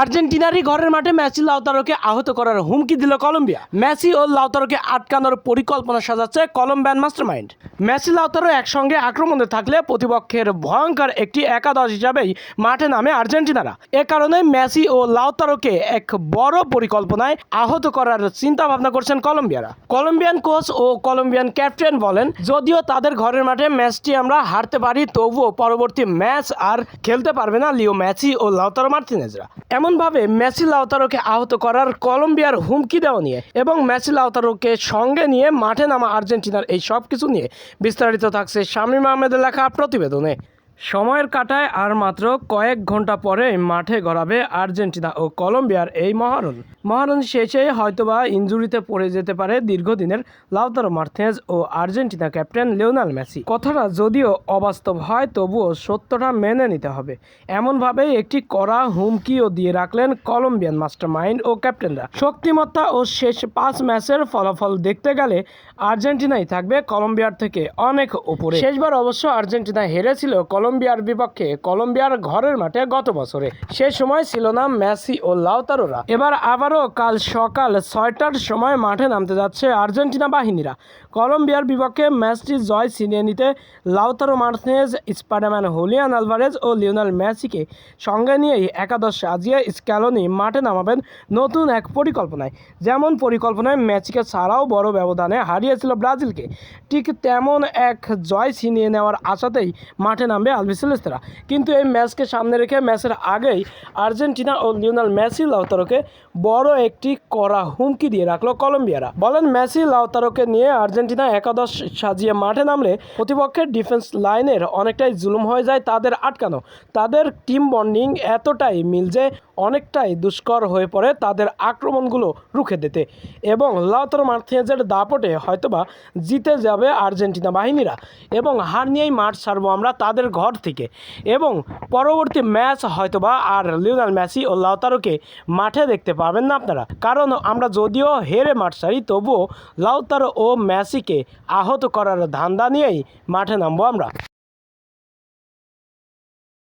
আর্জেন্টিনারই ঘরের মাঠে মেসি লাউতারোকে আহত করার হুমকি দিল কলম্বিয়া। মেসি ও লাউতারোকে আটকানোর পরিকল্পনা সাজাচ্ছে কলম্বিয়ান মাস্টারমাইন্ড। মেসি লাউতারো একসঙ্গে আক্রমণে থাকলে প্রতিপক্ষের ভয়ঙ্কর একটি একাদশ হিসাবেই মাঠে নামে আর্জেন্টিনারা। এ কারণে মেসি ও লাউতারোকে এক বড় পরিকল্পনায় আহত করার চিন্তা ভাবনা করছেন কলম্বিয়ারা। কলম্বিয়ান কোচ ও কলম্বিয়ান ক্যাপ্টেন বলেন, যদিও তাদের ঘরের মাঠে ম্যাচটি আমরা হারতে পারি, তবুও পরবর্তী ম্যাচ আর খেলতে পারবে না লিও মেসি ও লাউতারো মার্টিনেজরা এমনভাবে মেসি লাউতারোকে আহত করার কলম্বিয়ার হুমকি দেওয়া নিয়ে এবং মেসি লাউতারোকে সঙ্গে নিয়ে মাঠে নামা আর্জেন্টিনার এই সব কিছু নিয়ে বিস্তারিত থাকছে শামীম আহমেদের লেখা প্রতিবেদনে। সময়ের কাটায় আর মাত্র কয়েক ঘণ্টা পরে মাঠে গড়াবে আর্জেন্টিনা ও কলম্বিয়ার এই মহারণ। মহারণ শেষে হয়তোবা ইঞ্জুরিতে পড়ে যেতে পারে দীর্ঘদিনের লাউতারো মার্থেজ ও আর্জেন্টিনা ক্যাপ্টেন লিওনাল মেসি। কথাটা যদিও অবাস্তব হয়, তবুও সত্যটা মেনে নিতে হবে। এমনভাবেই একটি কড়া হুমকিও দিয়ে রাখলেন কলম্বিয়ান মাস্টারমাইন্ড ও ক্যাপ্টেনরা। শক্তিমত্তা ও শেষ পাঁচ ম্যাচের ফলাফল দেখতে গেলে আর্জেন্টিনাই থাকবে কলম্বিয়ার থেকে অনেক উপরে। শেষবার অবশ্য আর্জেন্টিনা হেরেছিল কলম্বিয়ার বিপক্ষে কলম্বিয়ার ঘরের মাঠে গত বছরে। সে সময় ছিল না মেসি ও লাউতারোরা। এবার আবারও কাল সকাল ছয়টার সময় মাঠে নামতে যাচ্ছে আর্জেন্টিনা বাহিনীরা। কলম্বিয়ার বিপক্ষে ম্যাচটি জয় ছিনিয়ে নিতে Lautaro Martinez Spiderman Julian Alvarez ও লিওনাল মেসিকে সঙ্গে নিয়েই একাদশ সাজিয়ে স্ক্যালোনি মাঠে নামাবেন নতুন এক পরিকল্পনায়। যেমন পরিকল্পনায় ম্যাচকে ছাড়াও বড় ব্যবধানে হারিয়েছিল ব্রাজিলকে। ঠিক তেমন এক জয় ছিনিয়ে নেওয়ার আশাতেই মাঠে নামবে আলবিসেলেস্তেরা কিন্তু এই ম্যাচকে সামনে রেখে ম্যাচের আগেই আর্জেন্টিনা ও লিওনাল মেসি লাউতারোকে বড় একটি কড়া হুমকি দিয়ে রাখল কলম্বিয়ারা। বলেন, মেসি লাউতারোকে নিয়ে আর্জেন্টিনা একাদশ সাজিয়ে মাঠে নামলে প্রতিপক্ষের ডিফেন্স লাইনের অনেকটাই জুলুম হয়ে যায় তাদের আটকানো। তাদের টিম বন্ডিং এতটাই মিল যে অনেকটাই দুষ্কর হয়ে পড়ে তাদের আক্রমণগুলো রুখে দিতে। এবং লাউতারো মার্থিয়েজের দাপটে হয়তোবা জিতে যাবে আর্জেন্টিনা বাহিনীরা এবং হার নিয়েই মাঠ ছাড়বো আমরা তাদের ঘর থেকে। এবং পরবর্তী ম্যাচ হয়তোবা আর লিওনাল মেসি ও লাউতারোকে মাঠে দেখতে পাবেন না আপনারা। কারণ আমরা যদিও হেরে মাঠ ছাড়ি, তবুও লাউতারো ও মেসিকে আহত করার ধান্দা নিয়েই মাঠে নামবো আমরা।